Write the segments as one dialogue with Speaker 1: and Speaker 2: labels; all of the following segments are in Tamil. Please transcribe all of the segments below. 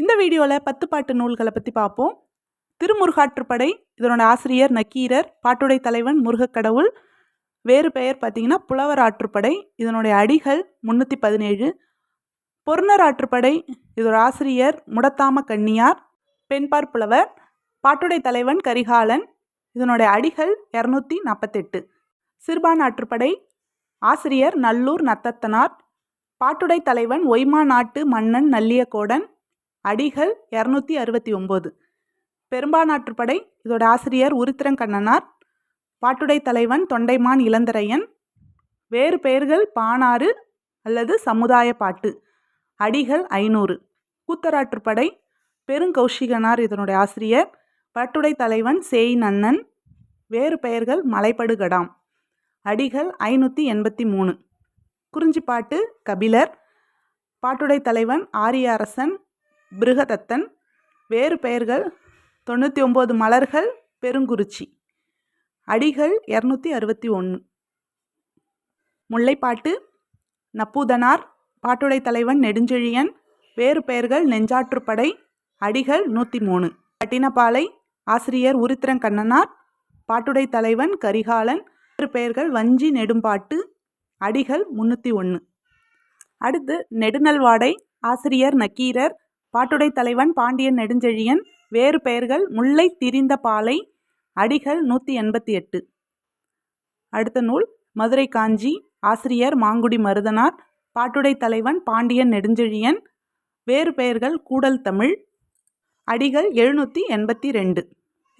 Speaker 1: இந்த வீடியோவில் பத்து பாட்டு நூல்களை பற்றி பார்ப்போம் திருமுருகாற்றுப்படை இதனோட ஆசிரியர் நக்கீரர் பாட்டுடை தலைவன் முருகக்கடவுள் வேறு பெயர் பார்த்தீங்கன்னா புலவர் ஆற்றுப்படை இதனுடைய அடிகள் முந்நூற்றி பதினேழு. பொருணர் ஆற்றுப்படை இதோட ஆசிரியர் முடத்தாம கன்னியார் பெண்பார் புலவர் பாட்டுடை தலைவன் கரிகாலன் இதனுடைய அடிகள் இரநூத்தி நாற்பத்தெட்டு சிறுபான் ஆற்றுப்படை ஆசிரியர் நல்லூர் நத்தத்தனார். பாட்டுடை தலைவன் ஒய்மா நாட்டு மன்னன் நல்லியக்கோடன். அடிகள் இரநூத்தி அறுபத்தி ஒம்பது பெரும்பானாற்றுப்படை இதோட ஆசிரியர் உருத்திரங்கண்ணனார் பாட்டுடை தலைவன் தொண்டைமான் இளந்தரையன் வேறு பெயர்கள் பானாறு அல்லது சமுதாய பாட்டு. அடிகள் ஐநூறு. கூத்தராற்றுப்படை பெருங்கௌஷிகனார் இதனுடைய ஆசிரியர் பாட்டுடை தலைவன் சேய் நன்னன் வேறு பெயர்கள் மலைப்படுகடாம். அடிகள் ஐநூற்றி எண்பத்தி மூணு. குறிஞ்சிப்பாட்டு கபிலர் பாட்டுடை தலைவன் ஆரிய அரசன் பிருகதத்தன் வேறு பெயர்கள் தொண்ணூற்றி ஒம்பது மலர்கள் பெருங்குறிச்சி. அடிகள் இரநூத்தி அறுபத்தி ஒன்று முல்லைப்பாட்டு நப்பூதனார் பாட்டுடை தலைவன் நெடுஞ்செழியன் வேறு பெயர்கள் நெஞ்சாற்றுப்படை அடிகள் நூற்றி மூணு பட்டினப்பாலை ஆசிரியர் உருத்திரங்கண்ணனார் பாட்டுடை தலைவன் கரிகாலன் வேறு பெயர்கள் வஞ்சி நெடும்பாட்டு அடிகள் முன்னூற்றி ஒன்று அடுத்து நெடுநல்வாடை ஆசிரியர் நக்கீரர் பாட்டுடை தலைவன் பாண்டியன் நெடுஞ்செழியன் வேறு பெயர்கள் முல்லை திரிந்த பாலை அடிகள் நூற்றி எண்பத்தி எட்டு. அடுத்த நூல் மதுரை காஞ்சி ஆசிரியர் மாங்குடி மருதனார் பாட்டுடை தலைவன் பாண்டியன் நெடுஞ்செழியன் வேறு பெயர்கள் கூடல் தமிழ் அடிகள் எழுநூற்றி எண்பத்தி ரெண்டு.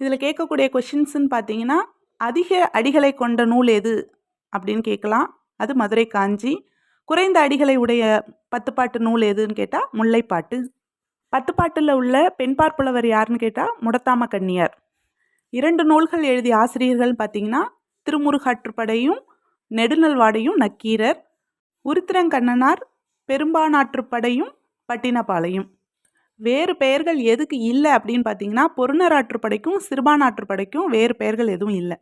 Speaker 1: இதில் கேட்கக்கூடிய கொஷின்ஸ்ன்னு பார்த்தீங்கன்னா அதிக அடிகளை கொண்ட நூல் எது அப்படின்னு கேட்கலாம். அது மதுரை காஞ்சி. குறைந்த அடிகளை உடைய பத்துப்பாட்டு நூல் எதுன்னு கேட்டால் முல்லைப்பாட்டு. பத்துப்பாட்டில் உள்ள பெண் பார்ப்புலவர் யாருன்னு கேட்டால் முடத்தாம கன்னியார் இரண்டு நூல்கள் எழுதிய ஆசிரியர்கள் பார்த்தீங்கன்னா திருமுருகாற்றுப்படையும் நெடுநல்வாடையும் நக்கீரர் உருத்திரங்கண்ணனார் பெரும்பானாற்றுப்படையும் பட்டினப்பாளையும். வேறு பெயர்கள் எதுக்கு இல்லை அப்படின்னு பார்த்தீங்கன்னா பொருணராற்றுப்படைக்கும் சிறுபானாற்றுப்படைக்கும் வேறு பெயர்கள் எதுவும் இல்லை.